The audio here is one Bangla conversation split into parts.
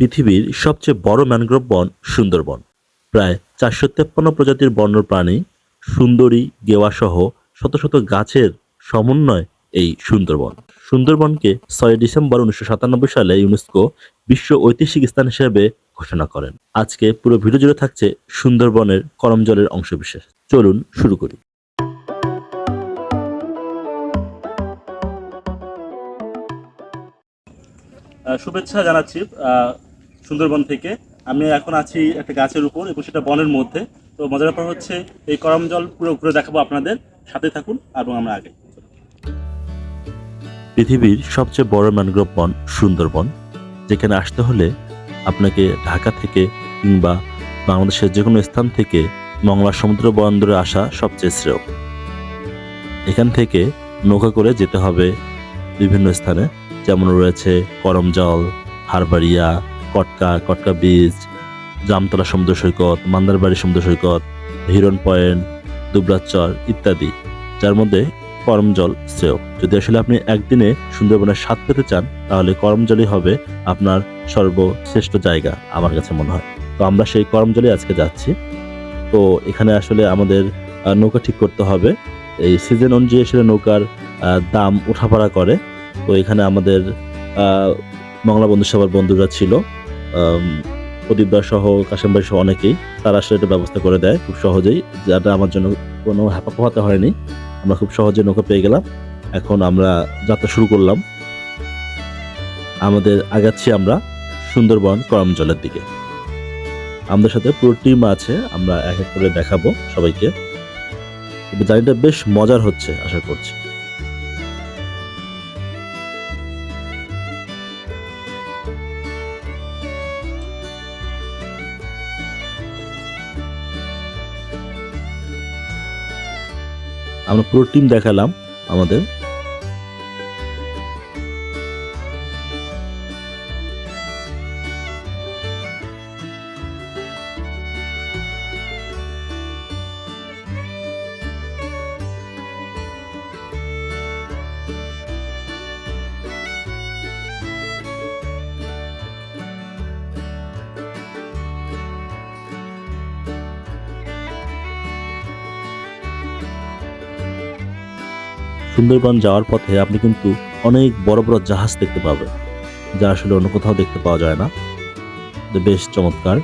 পৃথিবীর সবচেয়ে বড় ম্যানগ্রোভ বন সুন্দরবন। প্রায় চারশো তেপ্পান্ন প্রজাতির বন্য প্রাণী সুন্দরী, গেওয়াসহ শত শত গাছের সমন্বয় এই সুন্দরবন। সুন্দরবনকে ছয় ডিসেম্বর উনিশশো সাতানব্বই সালে ইউনেস্কো বিশ্ব ঐতিহাসিক স্থান হিসেবে ঘোষণা করেন। আজকে পুরো ভিডিও জুড়ে থাকছে সুন্দরবনের করমজলের অংশবিশেষ। চলুন শুরু করি। শুভেচ্ছা জানাচ্ছি। সুন্দরবন থেকে। আমি এখন আছি একটা গাছের উপর এবং সেটা বনের মধ্যে। তো মজার ব্যাপার হচ্ছে, এই করম জল পুরো ঘুরে দেখাবো আপনাদের। সাথে থাকুন এবং আমরা আগে। পৃথিবীর সবচেয়ে বড় ম্যানগ্রোভ বন সুন্দরবন, যেখানে আসতে হলে আপনাকে ঢাকা থেকে কিংবা বাংলাদেশের যে কোনো স্থান থেকে মংলা সমুদ্র বন্দরে আসা সবচেয়ে শ্রেয়। এখান থেকে নৌকা করে যেতে হবে বিভিন্ন স্থানে, যেমন রয়েছে করমজল হারবাড়িয়া কটকা কটকা বিচ জামতলা সমুদ্র সৈকত, মান্দারবাড়ি সমুদ্র সৈকত হিরন পয়েন্ট দুবরাচর ইত্যাদি, যার মধ্যে করমজল শ্রেয়। যদি আসলে আপনি একদিনে সুন্দরবনের স্বাদ পেতে চান, তাহলে করমজলই হবে আপনার সর্বশ্রেষ্ঠ জায়গা, আমার কাছে মনে হয়। তো আমরা সেই করমজলে আজকে যাচ্ছি। তো এখানে আসলে আমাদের নৌকা ঠিক করতে হবে। এই সিজন অনুযায়ী আসলে নৌকার দাম উঠাপড়া করে। তো এখানে আমাদের মংলা বন্ধু সবার বন্ধুরা ছিল। প্রদীপ দা সহ কাশেম ভাই সহ অনেকেই, তারা আসলে এটা ব্যবস্থা করে দেয় খুব সহজেই যেটা আমার জন্য কোনো হ্যাপা পোহাতে হয়নি। আমরা খুব সহজে নৌকা পেয়ে গেলাম। এখন আমরা যাত্রা শুরু করলাম। আমাদের আগাচ্ছি আমরা সুন্দরবন করমজলের দিকে। আমাদের সাথে পুরো টিম আছে, আমরা এক এক করে দেখাবো সবাইকে। জার্নিটা বেশ মজার হচ্ছে, আশা করছি। আমরা পুরো টিম দেখালাম আমাদের। সুন্দরবন যাওয়ার পথে আপনি কিন্তু অনেক বড় বড় জাহাজ দেখতে পাবেন যা আসলে অন্য কোথাও দেখতে পাওয়া যায় না। বেশ চমৎকার।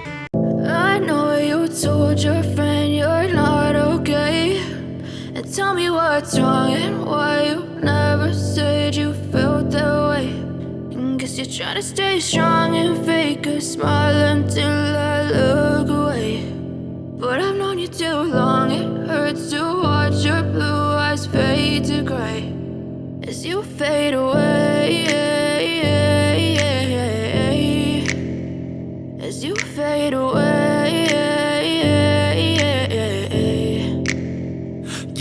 But I've known you too long, it hurts too you fade away.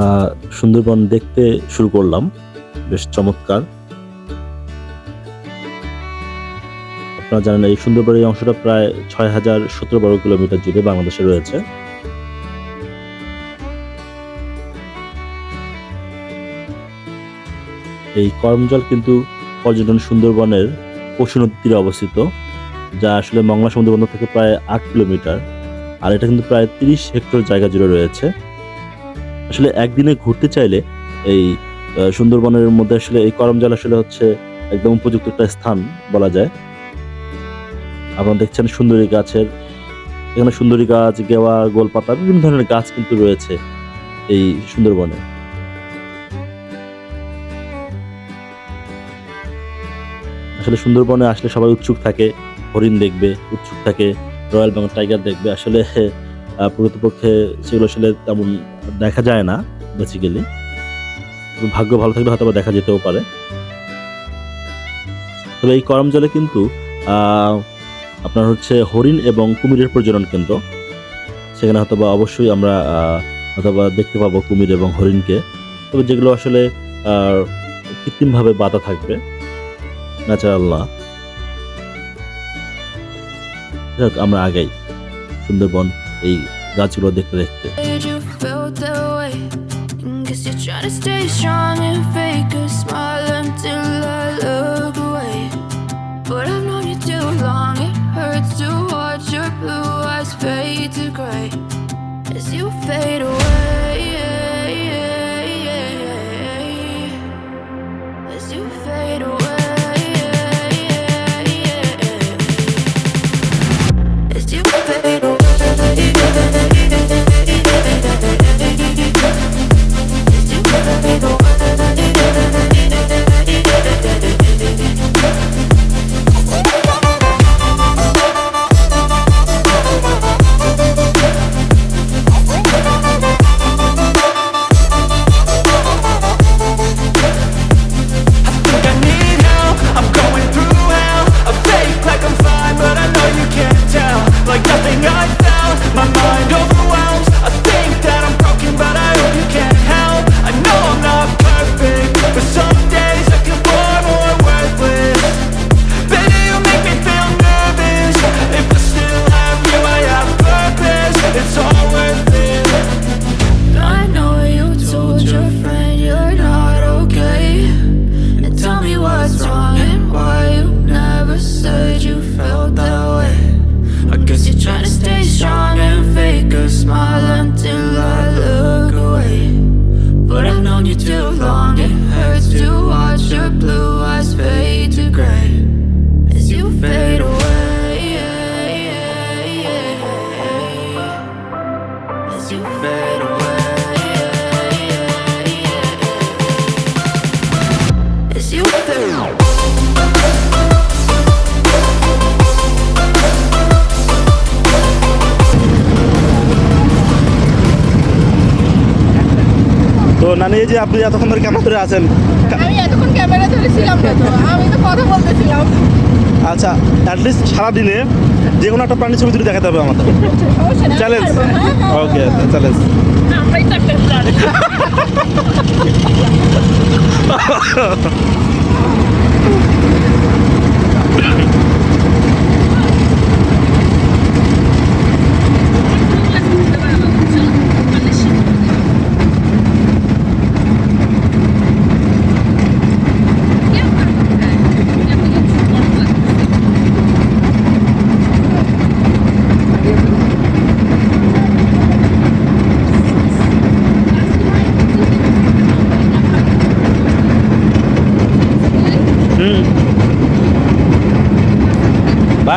আমরা সুন্দরবন দেখতে শুরু করলাম। বেশ চমৎকার। আপনারা জানেন এই সুন্দরবন এই অংশটা প্রায় ছয় হাজার সতেরো বর্গ কিলোমিটার জুড়ে বাংলাদেশে রয়েছে। এই করমজল কিন্তু পর্যটন সুন্দরবনের পশু নদীর তীরে অবস্থিত, যা আসলে মংলা সমুদ্র বন্দর থেকে প্রায় আট কিলোমিটার, আর এটা কিন্তু প্রায় তিরিশ হেক্টর জায়গা জুড়ে রয়েছে। আসলে একদিনে ঘুরতে চাইলে এই সুন্দরবনের মধ্যে আসলে এই করমজল আসলে হচ্ছে একদম উপযুক্ত একটা স্থান বলা যায়। আপনারা দেখছেন সুন্দরী গাছের, এখানে সুন্দরী গাছ, গেওয়া, গোলপাতা বিভিন্ন ধরনের গাছ কিন্তু রয়েছে এই সুন্দরবনে। আসলে সুন্দরবনে আসলে সবাই উৎসুক থাকে, হরিণ দেখবে, উৎসুক থাকে, রয়্যাল বেঙ্গল টাইগার দেখবে। আসলে প্রকৃতপক্ষে সেগুলো আসলে তেমন দেখা যায় না বেসিক্যালি ভাগ্য ভালো থাকলে হয়তো দেখা যেতেও পারে। তবে এই করম জলে কিন্তু আপনার হচ্ছে হরিণ এবং কুমিরের প্রজনন কেন্দ্র। সেখানে হয়তো বা অবশ্যই আমরা আহ, হয়তো বা দেখতে পাবো কুমির এবং হরিণকে। তবে যেগুলো আসলে কৃত্রিমভাবে বাধা থাকবে ন্যাচারাল না আমরা আগাই সুন্দরবন। এই গাছগুলো দেখতে দেখতে Did you feel that way? Guess নানি এই যে আপনি এতক্ষণ ধরে ক্যামেরা ধরে আছেন? আমি এতক্ষণ ক্যামেরা ধরেছিলাম না তো আমি তো কথা বলতেছিলাম। আচ্ছা অ্যাটলিস্ট সারাদিনে যে কোনো একটা প্রাণী ছবি তুলে দেখাতে হবে আমাদের। চ্যালেঞ্জ। ওকে চ্যালেঞ্জ আমরাই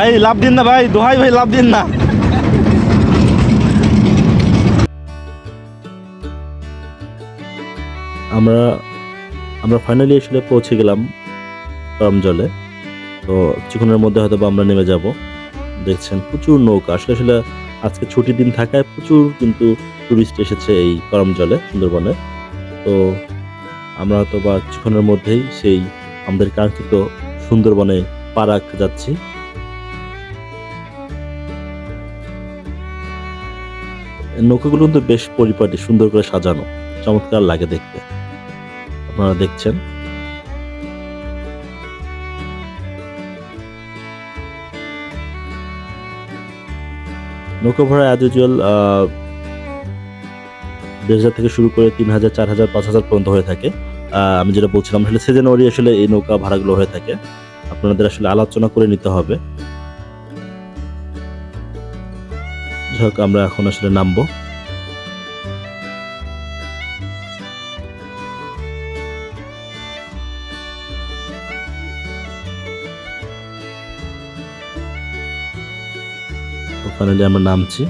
ভাই, লাভ দিন না ভাই, দোহাই ভাই, লাভ দিন না। আমরা আমরা ফাইনালি আসলে পৌঁছে গেলাম জলে তো কিছুক্ষণের মধ্যে হয়তো বা আমরা নেমে যাব। দেখছেন প্রচুর নৌকা। আসলে আসলে আজকে ছুটির দিন থাকায় প্রচুর কিন্তু টুরিস্ট এসেছে এই গরম জলে সুন্দরবনে। তো আমরা হয়তো বা কিছুক্ষণের মধ্যেই সেই আমাদের কাঙ্ক্ষিত সুন্দরবনে পা রাখতে যাচ্ছি। নৌকাগুলো কিন্তু বেশ পরিপাটি, সুন্দর করে সাজানো, চমৎকার লাগে দেখতে। আপনারা দেখছেন। নৌকা ভাড়া অ্যাজ ইউজুয়াল দেড় হাজার থেকে শুরু করে তিন হাজার, চার হাজার, পাঁচ হাজার পর্যন্ত হয়ে থাকে। আমি যেটা বলছিলাম, আসলে সিজনারি আসলে এই নৌকা ভাড়াগুলো হয়ে থাকে। আপনাদের আসলে আলোচনা করে নিতে হবে। যাই হোক আমরা এখন আসলে নামবো। ফাইনালি আমরা নামছি।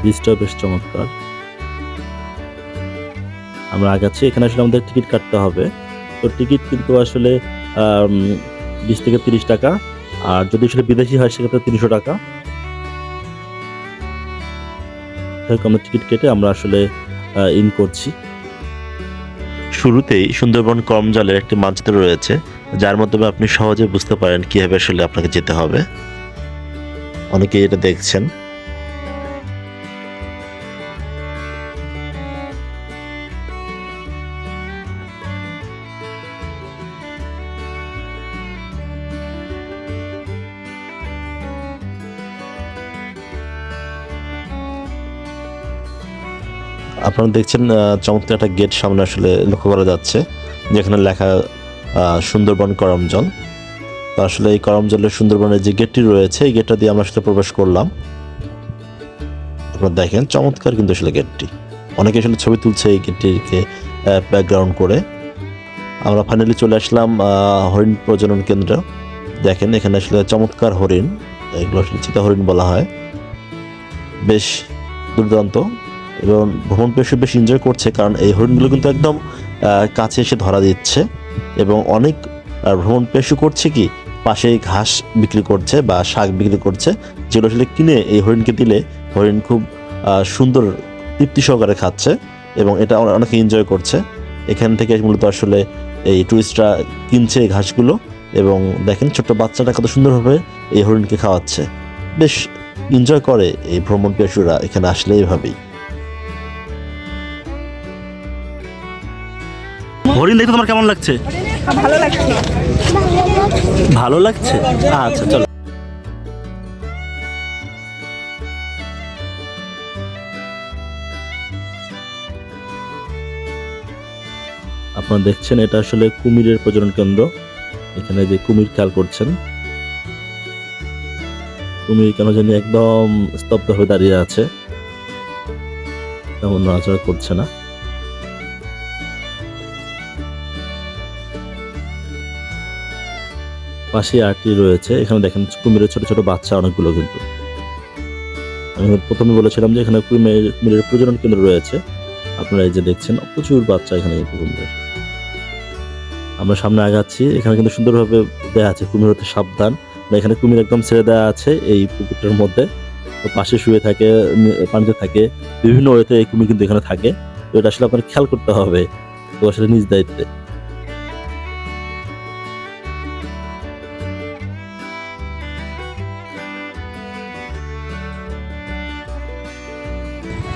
ব্রিজটাও বেশ চমৎকার। আমরা আগাচ্ছি, এখানে আসলে আমাদের টিকিট কাটতে হবে। তো টিকিট কিন্তু আসলে বিশ থেকে তিরিশ টাকা, আর যদি আসলে বিদেশি হয় সেক্ষেত্রে তিনশো টাকা। আমরা টিকিট কেটে আমরা আসলে ইন করছি। শুরুতেই সুন্দরবন করমজলের একটি মানচিত্র রয়েছে, যার মাধ্যমে আপনি সহজে বুঝতে পারেন কীভাবে আসলে আপনাকে যেতে হবে। অনেকেই এটা দেখছেন। আপনারা দেখছেন চমৎকার একটা গেট সামনে আসলে লক্ষ্য করা যাচ্ছে, যেখানে লেখা সুন্দরবন করমজল। তো আসলে এই করমজলের সুন্দরবনের যে গেটটি রয়েছে, এই গেটটা দিয়ে আমরা আসলে প্রবেশ করলাম। আপনারা দেখেন, চমৎকার কিন্তু আসলে গেটটি। অনেকে আসলে ছবি তুলছে এই গেটটিকে ব্যাকগ্রাউন্ড করে। আমরা ফাইনালি চলে আসলাম হরিণ প্রজনন কেন্দ্র। দেখেন, এখানে আসলে চমৎকার হরিণ, এগুলো আসলে চিতা হরিণ বলা হয়। বেশ দুর্দান্ত। এবং ভ্রমণ পেশু বেশ এনজয় করছে, কারণ এই হরিণগুলো কিন্তু একদম কাছে এসে ধরা দিচ্ছে এবং অনেক ভ্রমণ পেশু করছে কি, পাশেই ঘাস বিক্রি করছে বা শাক বিক্রি করছে, যেগুলো আসলে কিনে এই হরিণকে দিলে হরিণ খুব সুন্দর তৃপ্তি সহকারে খাচ্ছে এবং এটা অনে- অনেকে এনজয় করছে। এখান থেকে মূলত আসলে এই টুরিস্টরা কিনছে এই ঘাসগুলো এবং দেখেন ছোট্ট বাচ্চাটা কত সুন্দরভাবে এই হরিণকে খাওয়াচ্ছে। বেশ এনজয় করে এই ভ্রমণ পেশুরা এখানে আসলে এইভাবেই। হরিণ দেখতে তোমার কেমন লাগছে? ভালো লাগছে। ভালো লাগছে? আচ্ছা চলো। আপনারা দেখছেন এটা আসলে কুমিরের প্রজনন কেন্দ্র। এখানে যে কুমির খেয়াল করছেন কুমির কেন জানি একদম স্তব্ধ হয়ে দাঁড়িয়ে আছে। তেমন নড়াচড়া করছে না। পাশে আরটি রয়েছে। এখানে দেখেন কুমিরের ছোট ছোট বাচ্চা অনেকগুলো কিন্তু। আমি প্রথমে বলেছিলাম যে এখানে কুমিরের প্রজনন কেন্দ্র রয়েছে। আপনারা এই যে দেখছেন, প্রচুর বাচ্চা এখানে কুমিরের। আমরা সামনে আগাচ্ছি। এখানে কিন্তু সুন্দরভাবে দেয়া আছে, কুমির হতে সাবধান। এখানে কুমির একদম ছেড়ে দেওয়া আছে এই পুকুরটার মধ্যে। পাশে শুয়ে থাকে পানিতে থাকে। বিভিন্ন ওয়েতে এই কুমির কিন্তু এখানে থাকে। তো এটা আসলে আপনার খেয়াল করতে হবে। তো আসলে নিজ দায়িত্বে।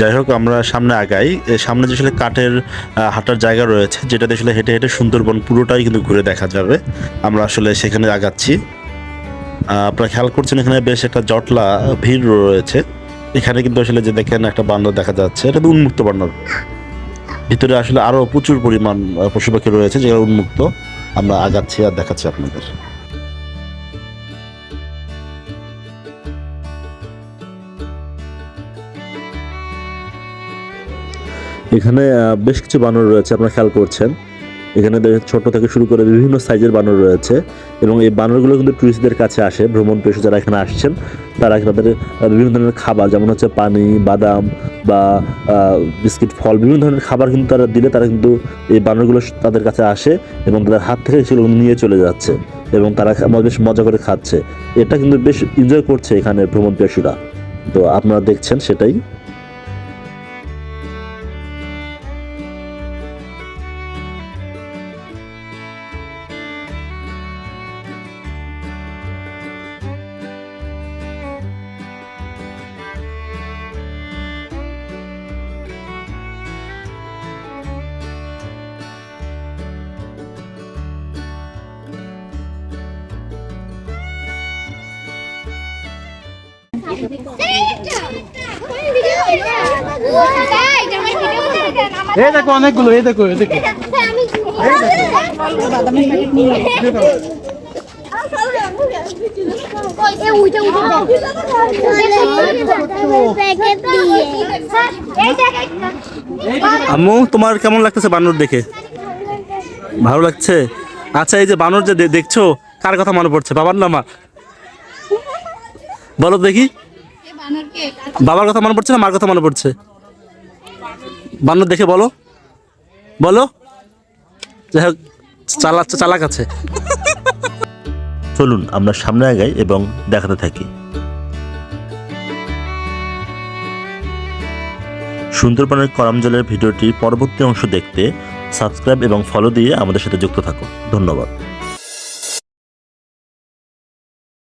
যাই হোক, আমরা সামনে আগাই। সামনে যে আসলে কাঠের হাঁটার জায়গা রয়েছে, যেটাতে আসলে হেঁটে হেঁটে সুন্দরবন পুরোটাই কিন্তু ঘুরে দেখা যাবে। আমরা আসলে সেখানে আগাচ্ছি। আপনারা খেয়াল করছেন এখানে বেশ একটা জটলা ভিড় রয়েছে। এখানে কিন্তু আসলে যে দেখেন একটা বান্দর দেখা যাচ্ছে, এটা উন্মুক্ত বান্দর। ভিতরে আসলে আরও প্রচুর পরিমাণ পশু পাখি রয়েছে যেগুলো উন্মুক্ত। আমরা আগাচ্ছি আর দেখাচ্ছি আপনাদের। এখানে বেশ কিছু বানর রয়েছে, আপনারা খেয়াল করছেন। এখানে ছোট থেকে শুরু করে বিভিন্ন সাইজের বানর রয়েছে এবং এই বানরগুলো কিন্তু টুরিস্টদের কাছে আসে, ভ্রমণ পেশু যারা এখানে আসছেন, তারা তাদের বিভিন্ন ধরনের খাবার, যেমন হচ্ছে পানি, বাদাম বা বিস্কিট, ফল, বিভিন্ন ধরনের খাবার কিন্তু তারা দিলে তারা কিন্তু এই বানরগুলো তাদের কাছে আসে এবং তাদের হাত থেকে সেগুলো নিয়ে চলে যাচ্ছে এবং তারা বেশ মজা করে খাচ্ছে। এটা কিন্তু বেশ এনজয় করছে এখানে ভ্রমণ পিয়াসীরা তো আপনারা দেখছেন সেটাই। এই দেখো অনেকগুলো এই দেখো এই দেখো। আম্মু তোমার কেমন লাগতেছে বানর দেখে? ভালো লাগছে? আচ্ছা এই যে বানর যে দে- দেখছ কার কথা মনে পড়ছে? বাবার না মা বলো দেখি। বাবার কথা মনে পড়ছে না মার কথা মনে পড়ছে? বানর দেখে বলো। বলো। যাই হোক চালা চালাক আছে। চলুন আমরা সামনে আগাই এবং দেখাতে থাকি। সুন্দরবনের করমজলের ভিডিওটি পরবর্তী অংশ দেখতে সাবস্ক্রাইব এবং ফলো দিয়ে আমাদের সাথে যুক্ত থাকুন। ধন্যবাদ।